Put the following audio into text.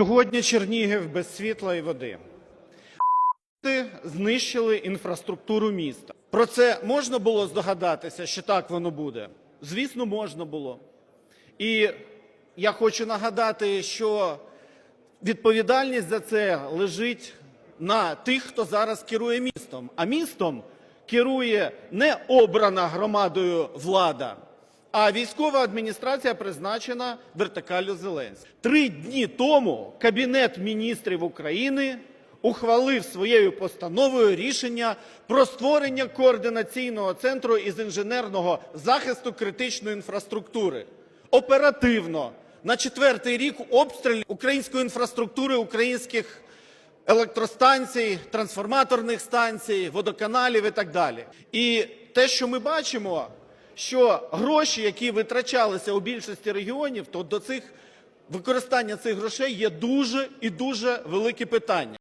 Сьогодні Чернігів без світла і води. Знищили інфраструктуру міста. Про це можна було здогадатися, що так воно буде? Звісно, можна було. І я хочу нагадати, що відповідальність за це лежить на тих, хто зараз керує містом. А містом керує не обрана громадою влада, а військова адміністрація призначена вертикалю Зеленського. Три дні тому Кабінет міністрів України ухвалив своєю постановою рішення про створення координаційного центру із інженерного захисту критичної інфраструктури. Оперативно на четвертий рік обстрілів української інфраструктури, українських електростанцій, трансформаторних станцій, водоканалів і так далі. І те, що ми бачимо, що гроші, які витрачалися у більшості регіонів, то до цих використання цих грошей є дуже і дуже великі питання.